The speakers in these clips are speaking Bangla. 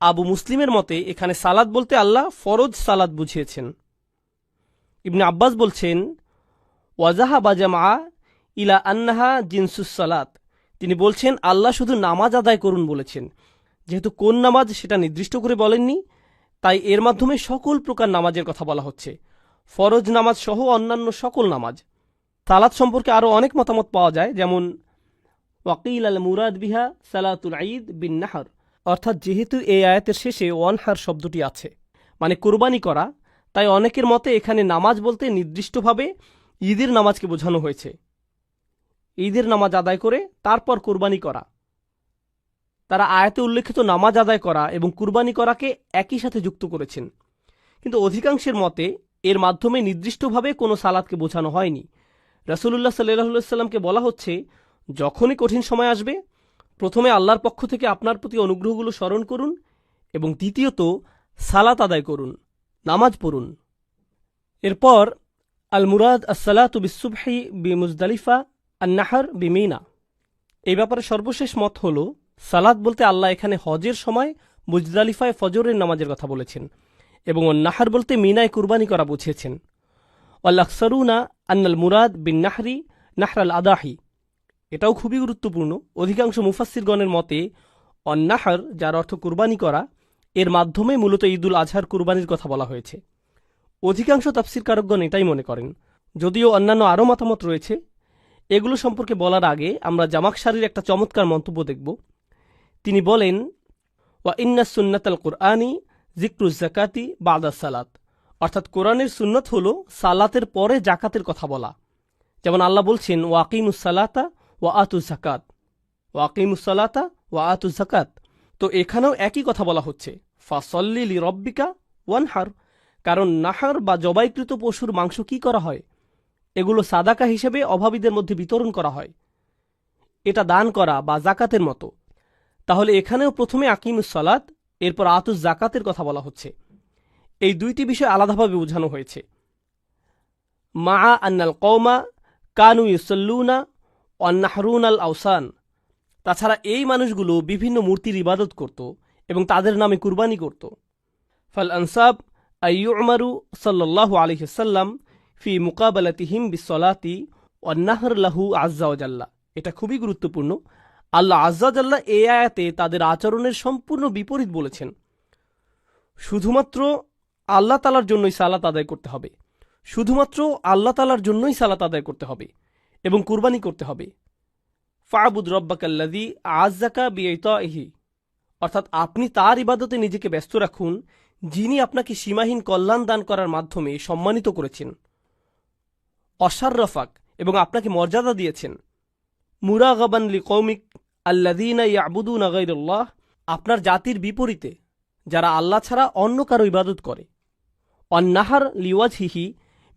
আবু মুসলিমের মতে এখানে সালাদ বলতে আল্লাহ ফরজ সালাদ বুঝিয়েছেন। ইবনে আব্বাস বলছেন ওয়াজাহা বাজামা ইলা আন্নাহা জিনসুস সালাত। তিনি বলছেন, আল্লাহ শুধু নামাজ আদায় করুন বলেছেন। যেহেতু কোন নামাজ সেটা নির্দিষ্ট করে বলেননি, তাই এর মাধ্যমে সকল প্রকার নামাজের কথা বলা হচ্ছে। ফরজ নামাজ সহ অন্যান্য সকল নামাজ। সালাত সম্পর্কে আরও অনেক মতামত পাওয়া যায়, যেমন ওয়াকিল আল মুরাদ বিহা সালাতুল ঈদ বিন নাহর। অর্থাৎ যেহেতু এই আয়াতের শেষে ওয়ানহার শব্দটি আছে মানে কোরবানি করা, তাই অনেকের মতে এখানে নামাজ বলতে নির্দিষ্টভাবে ঈদের নামাজকে বোঝানো হয়েছে। ঈদের নামাজ আদায় করে তারপর কোরবানি করা। তারা আয়াতে উল্লেখিত নামাজ আদায় করা এবং কুরবানি করাকে একই সাথে যুক্ত করেছেন। কিন্তু অধিকাংশের মতে এর মাধ্যমে নির্দিষ্টভাবে কোনো সালাদকে বোঝানো হয়নি। রসুল্লাহ সাল্লাহ সাল্লামকে বলা হচ্ছে, যখনই কঠিন সময় আসবে প্রথমে আল্লাহর পক্ষ থেকে আপনার প্রতি অনুগ্রহগুলো স্মরণ করুন এবং দ্বিতীয়ত সালাত আদায় করুন, নামাজ পড়ুন। এরপর আল মুরাদ আসসালাতু বিসুবহি বি মুজদালিফা আন্নাহার বিমিনা। এই ব্যাপারে সর্বশেষ মত হল, সালাত বলতে আল্লাহ এখানে হজের সময় মুজদালিফায় ফজরের নামাজের কথা বলেছেন এবং নাহার বলতে মিনায় কুরবানি করা বুঝিয়েছেন। অল্লাকসরুনা আন্নাল মুরাদ বিন নাহরি নাহরাল আদাহি এটাও খুবই গুরুত্বপূর্ণ। অধিকাংশ মুফাসিরগণের মতে, অন্নাহার, যার অর্থ কুরবানি করা, এর মাধ্যমে মূলত ঈদুল আজহার কুরবানির কথা বলা হয়েছে। অধিকাংশ তাফসির কারকগণ এটাই মনে করেন। যদিও অন্যান্য আরও মতামত রয়েছে, এগুলো সম্পর্কে বলার আগে আমরা জামাক জামাকসারির একটা চমৎকার মন্তব্য দেখব। তিনি বলেন, ওয়া ইন্না সুন্নাত আল কোরআনি জিক্রুজ জাকাতি বাদা সালাত। অর্থাৎ কোরআনের সুন্নত হল সালাতের পরে জাকাতের কথা বলা। যেমন আল্লাহ বলছেন ওয়াকিমুসালাতা ওয়া আতু জাকাত ওয়াকিমুসালাতা ওয়া আতু জাকাত তো এখানেও একই কথা বলা হচ্ছে। ফাসল্লি লি রব্বিকা ওয়ানহার। কারণ নাহার বা জবাইকৃত পশুর মাংস কি করা হয়? এগুলো সাদাকা হিসেবে অভাবীদের মধ্যে বিতরণ করা হয়। এটা দান করা বা জাকাতের মতো। তাহলে এখানেও প্রথমে আকিমুস সালাত, এরপর আতুস জাকাতের কথা বলা হচ্ছে। এই দুইটি বিষয় আলাদাভাবে বোঝানো হয়েছে। মা আন্নাল কৌমা কানু ইউসল্লুনা অন্নাহরুন আল আউসান তাছাড়া এই মানুষগুলো বিভিন্ন মূর্তির ইবাদত করত এবং তাদের নামে কুরবানি করত। ফাল আনসাব আইয়ুমারু সাল্লাহ আলহিসাল্লাম ফি মুকাবালাতিহিম বিসলাতি অন্নাহর লাহু আজ্জাওয়াজাল্লা এটা খুবই গুরুত্বপূর্ণ। আল্লাহ আজ্জাজাল্লাহ এ আয়াতে তাদের আচরণের সম্পূর্ণ বিপরীত বলেছেন। শুধুমাত্র আল্লাহ তালার জন্যই সালাত আদায় করতে হবে। শুধুমাত্র আল্লাহ তালার জন্যই সালাত আদায় করতে হবে। এবং কুরবানি করতে হবে। ফাবুদ রব্বাকাল্লাদি আজাকা বিয়তহি অর্থাৎ আপনি তার ইবাদতে নিজেকে ব্যস্ত রাখুন, যিনি আপনাকে সীমাহীন কল্যাণ দান করার মাধ্যমে সম্মানিত করেছেন। অসাররফাক এবং আপনাকে মর্যাদা দিয়েছেন। মুরাগাবান লি কৌমিক আল্লাদিনা ইয়াবুদুন আগাইরুল্লাহ আপনার জাতির বিপরীতে, যারা আল্লাহ ছাড়া অন্য কারও ইবাদত করে। অন্নাহার লিওয়াজহিহি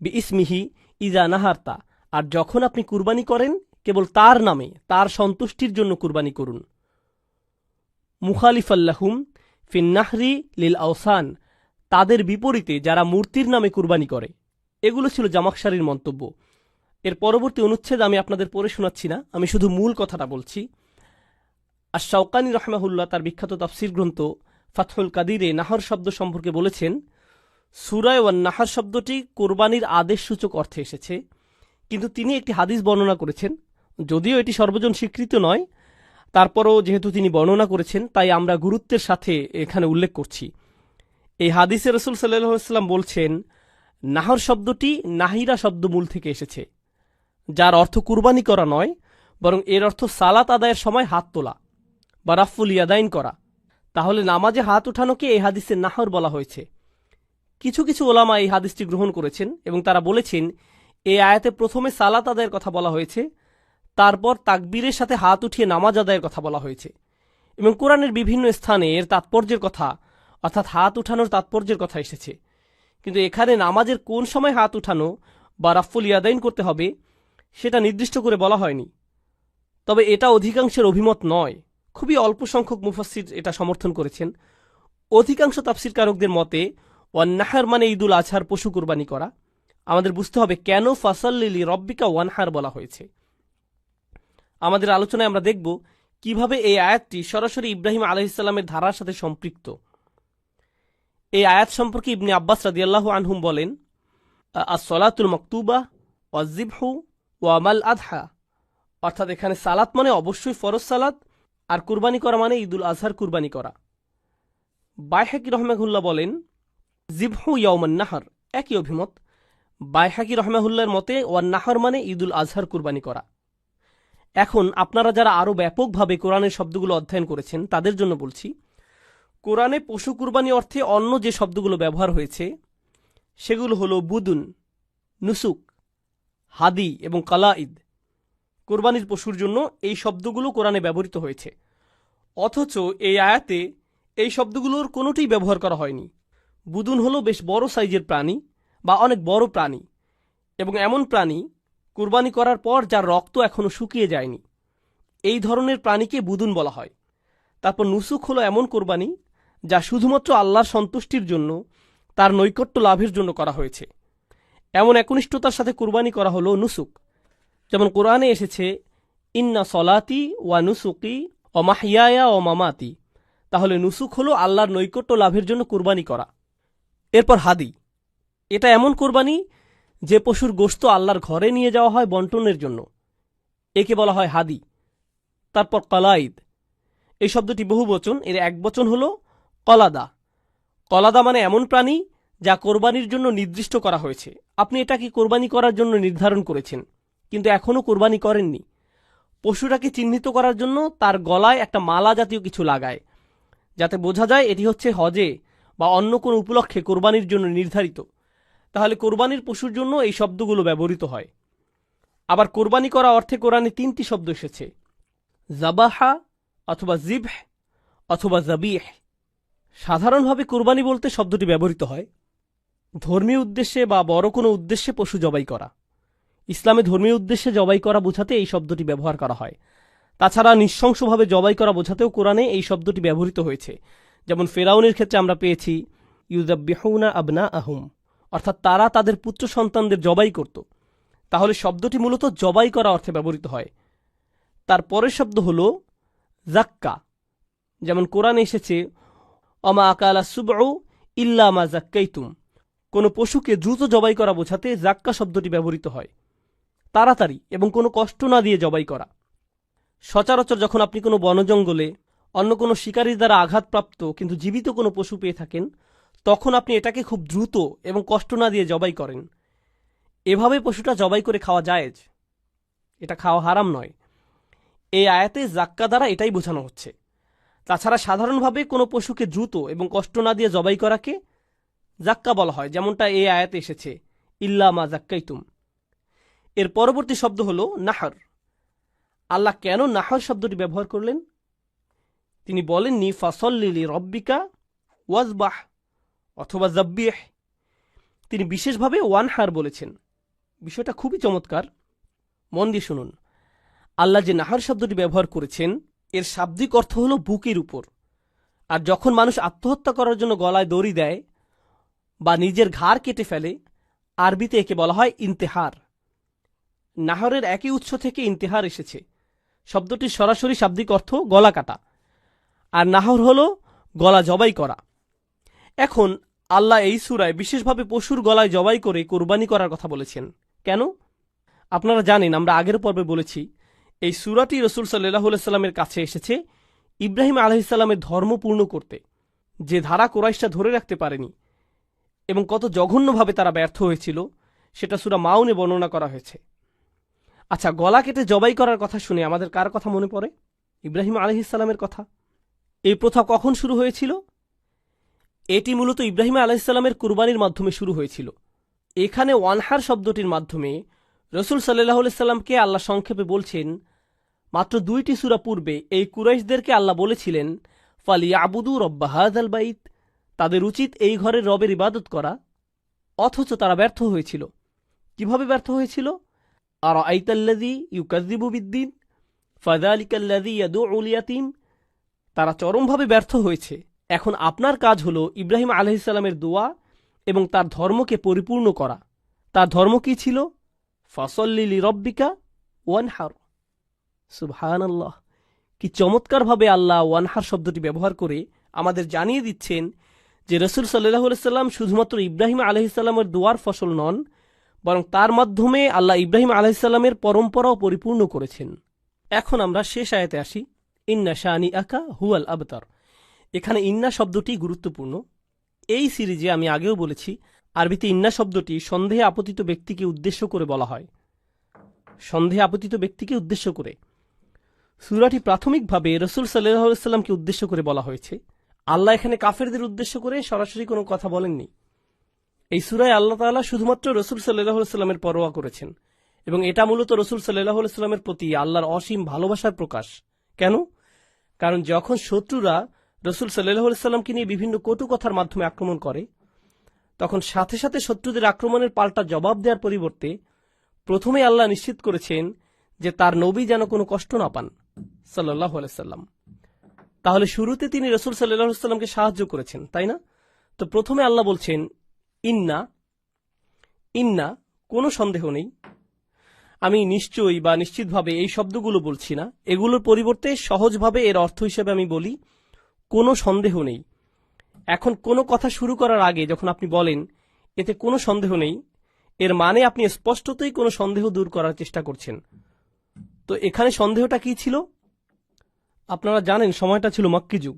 বি ইসমিহি ইজা নাহারতা আর যখন আপনি কুরবানি করেন, কেবল তার নামে, তার সন্তুষ্টির জন্য কুরবানি করুন। মুখালিফাল্লাহুম ফিন্নাহরি লিল আওসান, তাদের বিপরীতে যারা মূর্তির নামে কুরবানি করে। এগুলো ছিল জামাকসারির মন্তব্য। এর পরবর্তী অনুচ্ছেদ আমি আপনাদের পড়ে শোনাচ্ছি না, আমি শুধু মূল কথাটা বলছি। আর শওকানি রহমাহুল্লাহ তার বিখ্যাত তাফসির গ্রন্থ ফাতহুল কাদিরে নাহর শব্দ সম্পর্কে বলেছেন সুরায় ওয়ান নাহার শব্দটি কোরবানির আদেশ সূচক অর্থে এসেছে। কিন্তু তিনি একটি হাদিস বর্ণনা করেছেন। যদিও এটি সর্বজন স্বীকৃত নয়, তারপরও যেহেতু তিনি বর্ণনা করেছেন, তাই আমরা গুরুত্বের সাথে এখানে উল্লেখ করছি। এই হাদিসে রসুল সাল্লাম বলছেন, নাহর শব্দটি নাহিরা শব্দমূল থেকে এসেছে, যার অর্থ কুরবানি করা নয়, বরং এর অর্থ সালাত আদায়ের সময় হাত তোলা বা রাফুল ইয়াদাইন করা। তাহলে নামাজে হাত উঠানোকে এই হাদিসে নাহর বলা হয়েছে। কিছু কিছু ওলামা এই হাদিসটি গ্রহণ করেছেন এবং তারা বলেছেন এই আয়াতে প্রথমে সালাত আদায়ের কথা বলা হয়েছে, তারপর তাকবীরের সাথে হাত উঠিয়ে নামাজ আদায়ের কথা বলা হয়েছে। এবং কোরআনের বিভিন্ন স্থানে এর তাৎপর্যের কথা, অর্থাৎ হাত উঠানোর তাৎপর্যের কথা এসেছে। কিন্তু এখানে নামাজের কোন সময় হাত উঠানো বা রাফুল ইয়াদাইন করতে হবে, সেটা নির্দিষ্ট করে বলা হয়নি। তবে এটা অধিকাংশের অভিমত নয়। খুবই অল্প সংখ্যক মুফাসির এটা সমর্থন করেছেন। অধিকাংশ তাফসিরকারকদের মতে, ওয়ান্নাহার মানে ঈদুল আজহার পশু কুরবানি করা। আমাদের বুঝতে হবে কেন ফাসাল্লিলি রব্বিকা ওয়ানহার বলা হয়েছে। আমাদের আলোচনায় আমরা দেখব কীভাবে এই আয়াতটি সরাসরি ইব্রাহিম আলহিসাল্লামের ধারার সাথে সম্পৃক্ত। এই আয়াত সম্পর্কে ইবনে আব্বাস রাদিয়াল্লাহু আনহুম বলেন আসলাতুল মকতুবা ওয়াজিবহু ওয়ামাল আদহা। অর্থাৎ এখানে সালাত মানে অবশ্যই ফরজ সালাত, আর কুরবানি করা মানে ঈদুল আজহার কুরবানি করা। বাইহাকি রহমাহুল্লাহ বলেন জিবহু ইয়ৌমান নাহার। একই অভিমত। বাইহাকি রহমাহুল্লার মতে, ওয়ান নাহার মানে ঈদুল আজহার কুরবানি করা। এখন আপনারা যারা আরও ব্যাপকভাবে কোরআনের শব্দগুলো অধ্যয়ন করেছেন, তাদের জন্য বলছি, কোরআনে পশু কুরবানি অর্থে অন্য যে শব্দগুলো ব্যবহার হয়েছে, সেগুলো হলো বুদুন, নুসুক, হাদি এবং কালাঈদ। কোরবানির পশুর জন্য এই শব্দগুলো কোরআনে ব্যবহৃত হয়েছে। অথচ এই আয়াতে এই শব্দগুলোর কোনোটিই ব্যবহার করা হয়নি। বুদুন হলো বেশ বড় সাইজের প্রাণী বা অনেক বড় প্রাণী। এবং এমন প্রাণী কুরবানি করার পর যার রক্ত এখনও শুকিয়ে যায়নি। এই ধরনের প্রাণীকে বুদুন বলা হয়। তারপর নুসুক হলো এমন কোরবানি যা শুধুমাত্র আল্লাহর সন্তুষ্টির জন্য, তার নৈকট্য লাভের জন্য করা হয়েছে। এমন একনিষ্ঠতার সাথে কুরবানি করা হলো নুসুক যেমন কোরআনে এসেছে, ইন্না সলাতি ওয়া নুসুকি ও মাহিয়ায়া ও মামাতি। তাহলে নুসুক হলো আল্লাহর নৈকট্য লাভের জন্য কুরবানি করা। এরপর হাদি। এটা এমন কোরবানি যে পশুর গোস্ত আল্লাহর ঘরে নিয়ে যাওয়া হয় বন্টনের জন্য। একে বলা হয় হাদি। তারপর কলাইদ। এই শব্দটি বহু বচন, এর এক বচন হল কলাদা। কলাদা মানে এমন প্রাণী যা কোরবানির জন্য নির্দিষ্ট করা হয়েছে। আপনি এটাকে কোরবানি করার জন্য নির্ধারণ করেছেন, কিন্তু এখনও কোরবানি করেননি। পশুটাকে চিহ্নিত করার জন্য তার গলায় একটা মালা জাতীয় কিছু লাগায়, যাতে বোঝা যায় এটি হচ্ছে হজে বা অন্য কোনো উপলক্ষে কোরবানির জন্য নির্ধারিত। তাহলে কোরবানির পশুর জন্য এই শব্দগুলো ব্যবহৃত হয়। আবার কোরবানি করা অর্থে কোরআনে তিনটি শব্দ এসেছে। জাবাহা অথবা জিবহ অথবা জাবিহ। সাধারণভাবে কোরবানি বলতে শব্দটি ব্যবহৃত হয়। ধর্মীয় উদ্দেশ্যে বা বড় কোনো উদ্দেশ্যে পশু জবাই করা। ইসলামে ধর্মীয় উদ্দেশ্যে জবাই করা বোঝাতে এই শব্দটি ব্যবহার করা হয়। তাছাড়া নৃশংসভাবে জবাই করা বোঝাতেও কোরআনে এই শব্দটি ব্যবহৃত হয়েছে। যেমন ফেরাউনের ক্ষেত্রে আমরা পেয়েছি ইউজাবিহুনা আবনা আহুম অর্থাৎ তারা তাদের পুত্র সন্তানদের জবাই করত। তাহলে শব্দটি মূলত জবাই করা অর্থে ব্যবহৃত হয়। তার পরের শব্দ হল জাক্কা যেমন কোরআনে এসেছে, অমা আকালা সুবউ ইল্লা মা জাক্কাইতুম কোনো পশুকে দ্রুত জবাই করা বোঝাতে জাক্কা শব্দটি ব্যবহৃত হয়। তাড়াতাড়ি এবং কোনো কষ্ট না দিয়ে জবাই করা। সচরাচর যখন আপনি কোনো বনজঙ্গলে অন্য কোনো শিকারীর দ্বারা আঘাতপ্রাপ্ত কিন্তু জীবিত কোনো পশু পেয়ে থাকেন তখন আপনি এটাকে খুব দ্রুত এবং কষ্ট না দিয়ে জবাই করেন। এভাবে পশুটা জবাই করে খাওয়া যায়জ এটা খাওয়া হারাম নয়। এই আয়াতে জাক্কা দ্বারা এটাই বোঝানো হচ্ছে। তাছাড়া সাধারণভাবে কোনো পশুকে দ্রুত এবং কষ্ট না দিয়ে জবাই করাকে জাক্কা বলা হয়, যেমনটা এই আয়াতে এসেছে, ইল্লা মা জাক্কাইতুম। এর পরবর্তী শব্দ হল নাহর। আল্লাহ কেন নাহর শব্দটি ব্যবহার করলেন? তিনি বলেননি ফাসল্লিলি রব্বিকা ওয়াজবাহ। অথবা জব্বিহ। তিনি বিশেষভাবে ওয়ানহার বলেছেন। বিষয়টা খুবই চমৎকার। মন দিয়ে শুনুন। আল্লাহ যে নাহার শব্দটি ব্যবহার করেছেন, এর শাব্দিক অর্থ হল বুকের উপর। আর যখন মানুষ আত্মহত্যা করার জন্য গলায় দড়ি দেয় বা নিজের ঘাড় কেটে ফেলে, আরবিতে একে বলা হয় ইন্তেহার। নাহরের একই উৎস থেকে ইন্তেহার এসেছে। শব্দটির সরাসরি শাব্দিক অর্থ গলা কাটা। আর নাহর হল গলা জবাই করা। এখন আল্লাহ এই সুরায় বিশেষভাবে পশুর গলায় জবাই করে কোরবানি করার কথা বলেছেন। কেন? আপনারা জানেন, আমরা আগের পর্বে বলেছি, এই সুরাটি রসুল সাল্লাহ কাছে এসেছে ইব্রাহিম আলহিসাল্লামের ধর্ম পূর্ণ করতে, যে ধারা কোরাইশটা ধরে রাখতে পারেনি এবং কত জঘন্যভাবে তারা ব্যর্থ হয়েছিল, সেটা সুরা মাউনে বর্ণনা করা হয়েছে। আচ্ছা গলা কেটে জবাই করার কথা শুনে আমাদের কার কথা মনে পড়ে? ইব্রাহিম আলহিসাল্লামের কথা। এই প্রথা কখন শুরু হয়েছিল? এটি মূলত ইব্রাহিম আলাহিসাল্লামের কুরবানির মাধ্যমে শুরু হয়েছিল। এখানে ওয়ানহার শব্দটির মাধ্যমে রসুল সাল্লাহ সাল্লামকে আল্লাহ সংক্ষেপে বলছেন, মাত্র দুইটি সুরা পূর্বে এই কুরাইশদেরকে আল্লাহ বলেছিলেন ফালি আবুদু রব্বাহাদ আল বাইত, তাদের উচিত এই ঘরের রবের ইবাদত করা। অথচ তারা ব্যর্থ হয়েছিল। কীভাবে ব্যর্থ হয়েছিল? আর আইতাল্লাদি ইউকাজিবু বিদ্দিন ফাদা আলিকাল্লাদি ইয়াদু উলিয়াতিম তারা চরমভাবে ব্যর্থ হয়েছে। এখন আপনার কাজ হল ইব্রাহিম আলহিসাল্লামের দোয়া এবং তার ধর্মকে পরিপূর্ণ করা। তার ধর্ম কি ছিল? ফসল্লিলি রব্বিকা ওয়ানহার। সুবহান কি চমৎকারভাবে আল্লাহ ওয়ানহার শব্দটি ব্যবহার করে আমাদের জানিয়ে দিচ্ছেন যে রসুল সাল্লাহ সাল্লাম শুধুমাত্র ইব্রাহিম আলহিসাল্লামের দোয়ার ফসল নন, বরং তার মাধ্যমে আল্লাহ ইব্রাহিম আলহিসাল্লামের পরম্পরাও পরিপূর্ণ করেছেন। এখন আমরা শেষ আয়াতে আসি। ইন্না শাহানি আকা হুয়াল আবতার। এখানে ইন্না শব্দটি গুরুত্বপূর্ণ। এই সিরিজে আমি আগেও বলেছি, আরবিতে ইন্না শব্দটি সন্দেহে আপতিত ব্যক্তিকে উদ্দেশ্য করে বলা হয়। সন্দেহে আপতিত ব্যক্তিকে উদ্দেশ্য করে। সুরাটি প্রাথমিকভাবে রসুল সাল্লাহ সাল্লামকে উদ্দেশ্য করে বলা হয়েছে। আল্লাহ এখানে কাফেরদের উদ্দেশ্য করে সরাসরি কোনো কথা বলেননি। এই সুরায় আল্লাহ তাআলা শুধুমাত্র রসুল সাল্লাহ সাল্লামের পরোয়া করেছেন এবং এটা মূলত রসুল সাল্লাহ সাল্লামের প্রতি আল্লাহর অসীম ভালোবাসার প্রকাশ। কেন? কারণ যখন শত্রুরা রসুল সাল্লাহ সাল্লামকে নিয়ে বিভিন্ন কটু কথার মাধ্যমে আক্রমণ করে। তখন সাথে সাথে শত্রুদের আক্রমণের পাল্টা জবাব দেওয়ার পরিবর্তে প্রথমে আল্লাহ নিশ্চিত করেছেন যে তার নবী যেন কোনো কষ্ট না পান সাল্লাহ সাল্লাম। তাহলে শুরুতে তিনি রসুল সাল্লাহ সাল্লামকে সাহায্য করেছেন, তাই না? তো প্রথমে আল্লাহ বলছেন, ইন্না ইন্না, কোনো সন্দেহ নেই। আমি নিশ্চয়ই বা নিশ্চিতভাবে এই শব্দগুলো বলছি না। এগুলোর পরিবর্তে সহজভাবে এর অর্থ হিসেবে আমি বলি কোনো সন্দেহ নেই। এখন কোনো কথা শুরু করার আগে যখন আপনি বলেন, এতে কোনো সন্দেহ নেই, এর মানে আপনি স্পষ্টতই কোনো সন্দেহ দূর করার চেষ্টা করছেন। তো এখানে সন্দেহটা কি ছিল? আপনারা জানেন, সময়টা ছিল মাক্কি যুগ।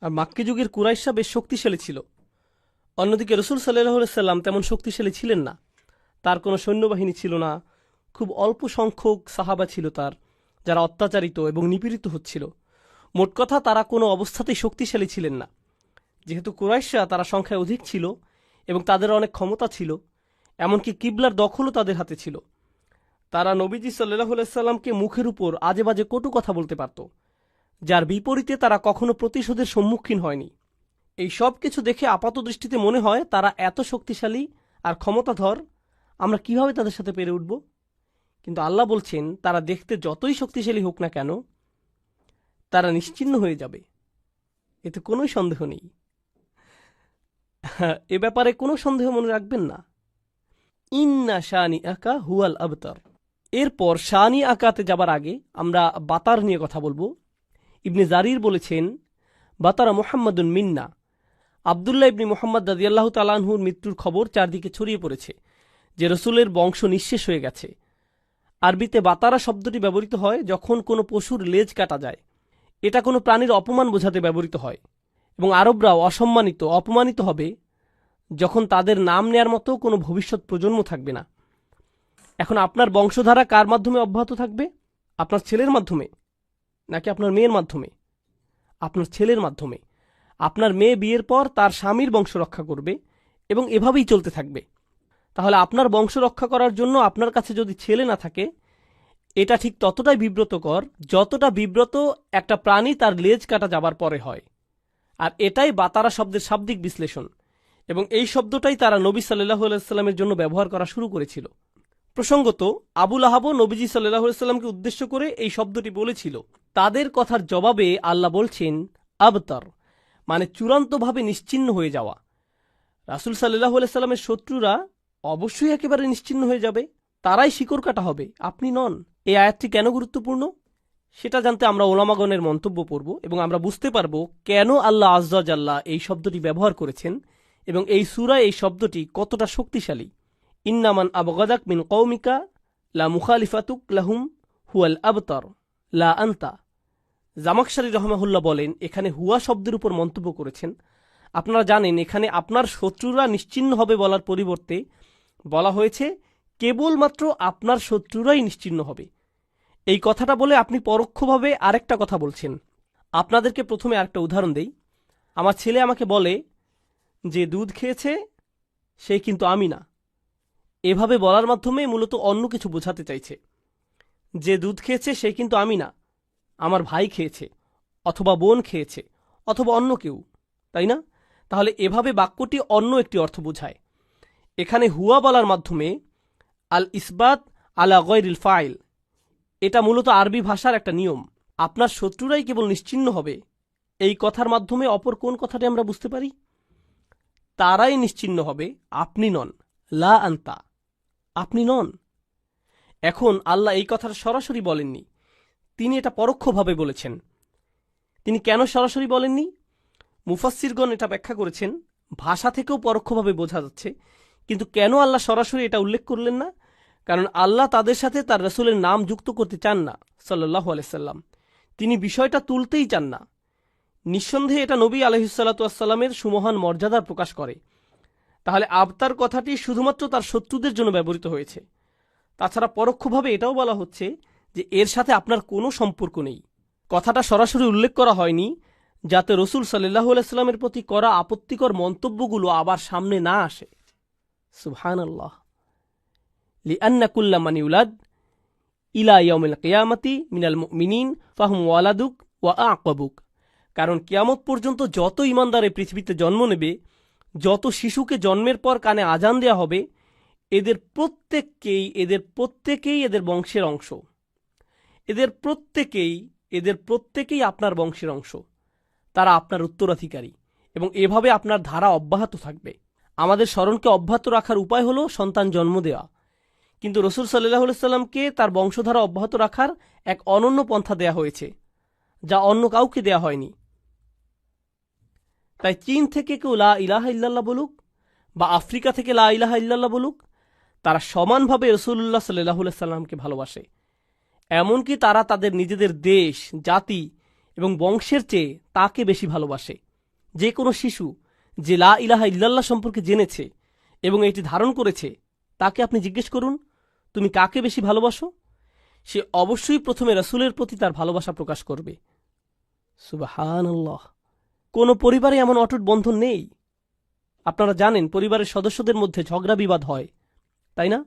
আর মাক্কি যুগের কুরাইশা বেশ শক্তিশালী ছিল। অন্যদিকে রসুল সাল্লাম তেমন শক্তিশালী ছিলেন না। তার কোনো সৈন্যবাহিনী ছিল না। খুব অল্প সংখ্যক সাহাবা ছিল তার, যারা অত্যাচারিত এবং নিপীড়িত হচ্ছিল। মোট কথা তারা কোনো অবস্থাতেই শক্তিশালী ছিলেন না। যেহেতু কুরাইশা তারা সংখ্যায় অধিক ছিল এবং তাদের অনেক ক্ষমতা ছিল, এমনকি কিবলার দখলও তাদের হাতে ছিল। তারা নবীজি সাল্লাহ সাল্লামকে মুখের উপর আজে বাজে কটু কথা বলতে পারত, যার বিপরীতে তারা কখনো প্রতিশোধের সম্মুখীন হয়নি। এই সব কিছু দেখে আপাত দৃষ্টিতে মনে হয় তারা এত শক্তিশালী আর ক্ষমতাধর, আমরা কীভাবে তাদের সাথে পেরে উঠব? কিন্তু আল্লাহ বলছেন, তারা দেখতে যতই শক্তিশালী হোক না কেন তারা নিশ্চিন্ন হয়ে যাবে। এতে কোনো সন্দেহ নেই। এ ব্যাপারে কোনো সন্দেহ মনে রাখবেন না। ইন্না শানি আকা হুয়াল আবতার। এরপর শানি আকাতে যাবার আগে আমরা বাতার নিয়ে কথা বলব। ইবনে জারির বলেছেন, বাতারা মোহাম্মদুন মিন্না। আবদুল্লাহ ইবনি মোহাম্মদ দাদিয়াল্লাহ তালানহুর মৃত্যুর খবর চারদিকে ছড়িয়ে পড়েছে, যে রসুলের বংশ নিঃশেষ হয়ে গেছে। আরবিতে বাতারা শব্দটি ব্যবহৃত হয় যখন কোনো পশুর লেজ কাটা যায়। এটা কোনো প্রাণীর অপমান বোঝাতে ব্যবহৃত হয়। এবং আরবরাও অসম্মানিত, অপমানিত হবে যখন তাদের নাম নেয়ার মতো কোনো ভবিষ্যৎ প্রজন্ম থাকবে না। এখন আপনার বংশধারা কার মাধ্যমে অব্যাহত থাকবে? আপনার ছেলের মাধ্যমে? নাকি আপনার মেয়ের মাধ্যমে? আপনার ছেলের মাধ্যমে। আপনার মেয়ে বিয়ের পর তার স্বামীর বংশ রক্ষা করবে এবং এভাবেই চলতে থাকবে। তাহলে আপনার বংশ রক্ষা করার জন্য আপনার কাছে যদি ছেলে না থাকে এটা ঠিক ততটাই বিব্রতকর যতটা বিব্রত একটা প্রাণী তার লেজ কাটা যাবার পরে হয়। আর এটাই বাতারা শব্দের শাব্দিক বিশ্লেষণ, এবং এই শব্দটাই তারা নবী সাল্লাহ সাল্লামের জন্য ব্যবহার করা শুরু করেছিল। প্রসঙ্গত আবুল আহাবও নবীজি সাল্লাহ সাল্লামকে উদ্দেশ্য করে এই শব্দটি বলেছিল। তাদের কথার জবাবে আল্লাহ বলছেন, আবতার মানে চূড়ান্তভাবে নিশ্চিন্ন হয়ে যাওয়া। রাসুল সাল্লাহ সাল্লামের শত্রুরা অবশ্যই একেবারে নিশ্চিন্ন হয়ে যাবে। তারাই শিকড় কাটা হবে। আপনি নন। এই আয়াতটি কেন গুরুত্বপূর্ণ? সেটা জানতে আমরা ওলামাগণের মন্তব্য পড়ব এবং আমরা বুঝতে পারব কেন আল্লাহ আজ্লাহ এই শব্দটি ব্যবহার করেছেন এবং এই সুরায় এই শব্দটি কতটা শক্তিশালী। ইন্নামান আবগাদাক মিন কৌমিকা লা মুখালিফাতুক লাহুম হুয়াল আবতর, লা আন্তা। জামাকশারী রহমাহুল্লাহ বলেন, এখানে হুয়া শব্দের উপর মন্তব্য করেছেন। আপনারা জানেন, এখানে আপনার শত্রুরা নিশ্চিন্ন হবে বলার পরিবর্তে বলা হয়েছে, কেবলমাত্র আপনার শত্রুরাই নিশ্চিন্ন হবে। এই কথাটা বলে আপনি পরোক্ষভাবে আরেকটা কথা বলছেন। আপনাদেরকে প্রথমে আরেকটা উদাহরণ দেই। আমার ছেলে আমাকে বলে যে, দুধ খেয়েছে, সে কিন্তু আমি না। এভাবে বলার মাধ্যমে মূলত অন্য কিছু বোঝাতে চাইছে। যে, দুধ খেয়েছে, সে কিন্তু আমি না। আমার ভাই খেয়েছে, অথবা বোন খেয়েছে, অথবা অন্য কেউ। তাই না? তাহলে এভাবে বাক্যটি অন্য একটি অর্থ বোঝায়। এখানে হুয়া বলার মাধ্যমে আল ইসবাত আলা গয়রিল ফাইল এটা মূলত আরবি ভাষার একটা নিয়ম। আপনার শত্রুরাই কেবল নিশ্চিন্ন হবে। এই কথার মাধ্যমে অপর কোন কথাটি আমরা বুঝতে পারি? তারাই নিশ্চিন্ন হবে, আপনি নন। লা আন্তা, আপনি নন। এখন আল্লাহ এই কথাটা সরাসরি বলেননি। তিনি এটা পরোক্ষভাবে বলেছেন। তিনি কেন সরাসরি বলেননি? মুফাসিরগণ এটা ব্যাখ্যা করেছেন। ভাষা থেকেও পরোক্ষভাবে বোঝা যাচ্ছে। কিন্তু কেন আল্লাহ সরাসরি এটা উল্লেখ করলেন না? কারণ আল্লাহ তাদের সাথে তার রসুলের নাম যুক্ত করতে চান না সাল্লাহ আলাইসাল্লাম তিনি বিষয়টা তুলতেই চান না। নিঃসন্দেহে এটা নবী আলহিসাল্লাতুয়াসাল্লামের সুমহান মর্যাদার প্রকাশ করে। তাহলে আবতার কথাটি শুধুমাত্র তার শত্রুদের জন্য ব্যবহৃত হয়েছে। তাছাড়া পরোক্ষভাবে এটাও বলা হচ্ছে যে এর সাথে আপনার কোনো সম্পর্ক নেই। কথাটা সরাসরি উল্লেখ করা হয়নি, যাতে রসুল সাল্লাহ আলাইস্লামের প্রতি করা আপত্তিকর মন্তব্যগুলো আবার সামনে না আসে। সুবহান আল্লাহ ইয়াউমিল কিয়ামাতি ওয়ালাদুক ওয়া কারণ কিয়ামত পর্যন্ত যত ইমানদার পৃথিবীতে জন্ম নেবে, যত শিশুকে জন্মের পর কানে আজান দেয়া হবে, এদের প্রত্যেককেই, এদের প্রত্যেকেই এদের বংশের অংশ। এদের প্রত্যেকেই এদের প্রত্যেকেই আপনার বংশের অংশ। তারা আপনার উত্তরাধিকারী এবং এভাবে আপনার ধারা অব্যাহত থাকবে। আমাদের স্মরণকে অব্যাহত রাখার উপায় হলো সন্তান জন্ম দেওয়া। কিন্তু রসুল সাল্লাহ সাল্লামকে তার বংশধারা অব্যাহত রাখার এক অনন্য পন্থা দেয়া হয়েছে, যা অন্য কাউকে দেয়া হয়নি। তাই চীন থেকে কেউ লা ইলাহা ইল্লাল্লাহ বলুক বা আফ্রিকা থেকে লা ইলাহা ইল্লাল্লাহ বলুক, তারা সমানভাবে রসুল্লাহ সাল্লাহ সাল্লামকে ভালোবাসে। এমনকি তারা তাদের নিজেদের দেশ, জাতি এবং বংশের চেয়ে তাকে বেশি ভালোবাসে। যে কোনো শিশু যে লা ইলাহা ইল্লাল্লাহ সম্পর্কে জেনেছে এবং এটি ধারণ করেছে, তাকে আপনি জিজ্ঞেস করুন তুমি কাকে বেশি ভালোবাসো? সে অবশ্যই প্রথমে রসুলের প্রতি তার ভালোবাসা প্রকাশ করবে। সুবাহান্লাহ কোনো পরিবারে এমন অটুট বন্ধন নেই। আপনারা জানেন, পরিবারের সদস্যদের মধ্যে ঝগড়া বিবাদ হয়। তাই না?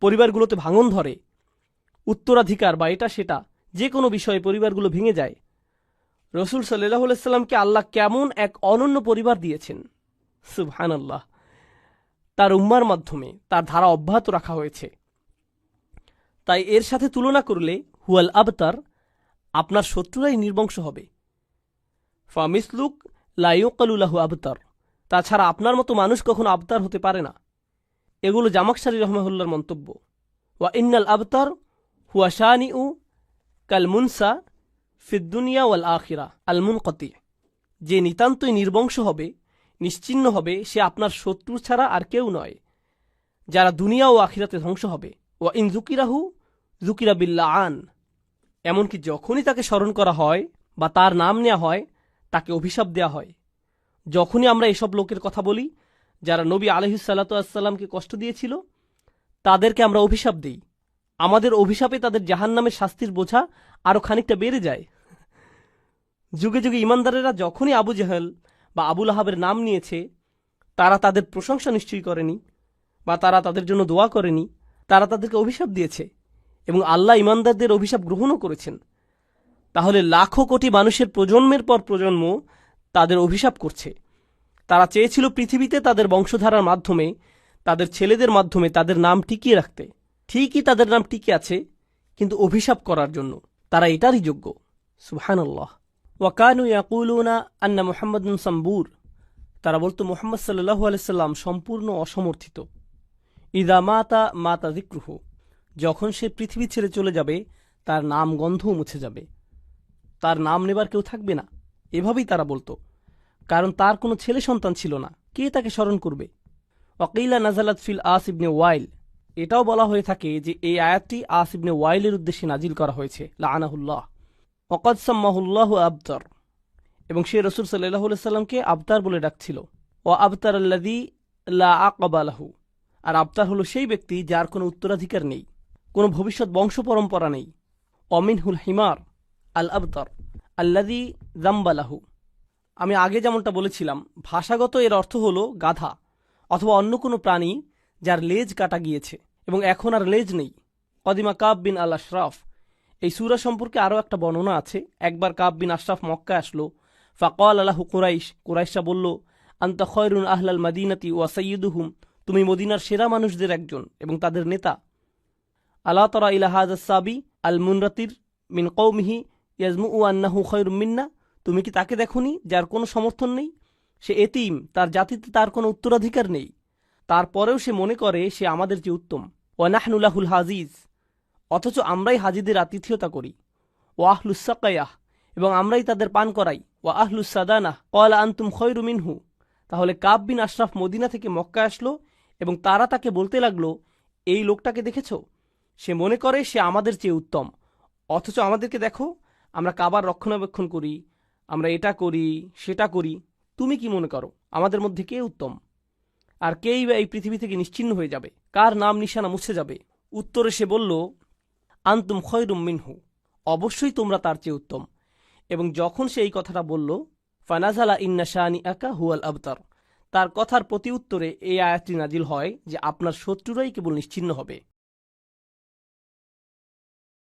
পরিবারগুলোতে ভাঙন ধরে। উত্তরাধিকার বা এটা সেটা, যে কোনো বিষয়ে পরিবারগুলো ভেঙে যায়। রসুল সাল্লাহ সাল্লামকে আল্লাহ কেমন এক অনন্য পরিবার দিয়েছেন। সুবহান আল্লাহ তার উম্মার মাধ্যমে তার ধারা অব্যাহত রাখা হয়েছে। তাই এর সাথে তুলনা করলে হুয়াল আবতার আপনার শত্রুরাই নির্বংশ হবে। ফামিসলুক লাইকালুল্লাহু আবতার। তাছাড়া আপনার মতো মানুষ কখনো আবতার হতে পারে না। এগুলো জামাকসারি রহমাহুল্লার মন্তব্য। ওয়া ইন্নাল আবতার হুয়া শাহানি উ কাল মুনসা ফিদ্দুনিয়া ওয়াল আখিরা আলমুন কতি যে নিতান্তই নির্বংশ হবে নিশ্চিন্ন হবে, সে আপনার শত্রু ছাড়া আর কেউ নয়, যারা দুনিয়া ও আখিরাতে ধ্বংস হবে। ও ইন জুকিরাহু জুকিরা বিল্লা আন এমনকি যখনই তাকে স্মরণ করা হয় বা তার নাম নেওয়া হয়, তাকে অভিশাপ দেওয়া হয়। যখনই আমরা এসব লোকের কথা বলি, যারা নবী আলহিসাল্লাতামকে কষ্ট দিয়েছিল, তাদেরকে আমরা অভিশাপ দিই। আমাদের অভিশাপে তাদের জাহান নামের শাস্তির বোঝা আরও খানিকটা বেড়ে যায়। যুগে যুগে ইমানদারেরা যখনই আবু জাহেল বা আবুল আহাবের নাম নিয়েছে, তারা তাদের প্রশংসা নিশ্চয়ই করেনি, বা তারা তাদের জন্য দোয়া করেনি, তারা তাদেরকে অভিশাপ দিয়েছে। এবং আল্লাহ ইমানদারদের অভিশাপ গ্রহণও করেছেন। তাহলে লাখো কোটি মানুষের প্রজন্মের পর প্রজন্ম তাদের অভিশাপ করছে। তারা চেয়েছিল পৃথিবীতে তাদের বংশধারার মাধ্যমে, তাদের ছেলেদের মাধ্যমে তাদের নাম টিকিয়ে রাখতে। ঠিকই তাদের নাম টিকে আছে, কিন্তু অভিশাপ করার জন্য। তারা এটারই যোগ্য। সুবহানাল্লাহ। ওয়াকানু ইয়াকুলুনা আন্না মোহাম্মদ সাম্বুর। তারা বলতো, মোহাম্মদ সাল্লাহু আলাইসাল্লাম সম্পূর্ণ অসমর্থিত। ইদা মাতা মাতা জিক্রুহু যখন সে পৃথিবী ছেড়ে চলে যাবে, তার নাম গন্ধও মুছে যাবে। তার নাম নেবার কেউ থাকবে না। এভাবেই তারা বলতো। কারণ তার কোনো ছেলে সন্তান ছিল না। কে তাকে স্মরণ করবে? ওয়াকিলা নাজালাত ফিল আস ইবনে ওয়াইল। এটাও বলা হয়ে থাকে যে, এই আয়াতটি আস ইবনে ওয়াইলের উদ্দেশ্যে নাজিল করা হয়েছে। লানাহুল্লাহ। ওকদ সাম্মাহুল্লাহ আবতার এবং সে রসুল সাল্লাহ সাল্লামকে আবতার বলে ডাকছিল। ও আবতার আল্লাদি লা আকবালাহু। আর আবতার হলো সেই ব্যক্তি যার কোনো উত্তরাধিকার নেই। কোনো ভবিষ্যৎ বংশ পরম্পরা নেই। অমিনহুল হিমার, আল আবতর আল্লাদি জাম্বালাহু আমি আগে যেমনটা বলেছিলাম, ভাষাগত এর অর্থ হল গাধা অথবা অন্য কোনো প্রাণী যার লেজ কাটা গিয়েছে এবং এখন আর লেজ নেই। কদিমা কাব বিন আল আশরাফ। এই সুরা সম্পর্কে আরও একটা বর্ণনা আছে। একবার কাব বিন আশরাফ মক্কা আসলো। ফাকওয়াল আল্লাহ কুরাইশ। কুরাইশা বলল, আন্তা খয়রুন আহলাল মাদিনাতি ওয়া তুমি মদিনার সেরা মানুষদের একজন এবং তাদের নেতা। আল্লাহ তরা সাবি আল মুনরাতির মিন কৌমিহি ইয়াজমু আন্নাহু মিন্না। তুমি কি তাকে দেখনি, যার কোনো সমর্থন নেই? সে এতিম, তার জাতিতে তার কোনো উত্তরাধিকার নেই। তারপরেও সে মনে করে, সে আমাদের যে উত্তম। ওয়ানাহনুল্লাহুল হাজিজ। অথচ আমরাই হাজিদের আতিথ্যতা করি। ও আহলুসাকায়াহ এবং আমরাই তাদের পান করাই। ও আহলুসাদানাহ কলা আন্তুম খয়রু মিনহু। তাহলে কাব বিন আশরাফ মদিনা থেকে মক্কা আসলো এবং তারা তাকে বলতে লাগল, এই লোকটাকে দেখেছ? সে মনে করে সে আমাদের চেয়ে উত্তম। অথচ আমাদেরকে দেখো, আমরা কাবার রক্ষণাবেক্ষণ করি, আমরা এটা করি, সেটা করি। তুমি কি মনে করো, আমাদের মধ্যে কে উত্তম? আর কেই বা এই পৃথিবী থেকে নিশ্চিন্ন হয়ে যাবে? কার নাম নিশানা মুছে যাবে? উত্তরে সে বলল, আন্তুম খয়রুম মিনহু, অবশ্যই তোমরা তার চেয়ে উত্তম। এবং যখন সে এই কথাটা বলল ফানাজালা ইন্না শাহানি আকা হুয়াল আবতার, তার কথার প্রতি উত্তরে এই আয়াতটি নাজিল হয় যে আপনার শত্রুরাই কেবল নিশ্চিন্ন হবে।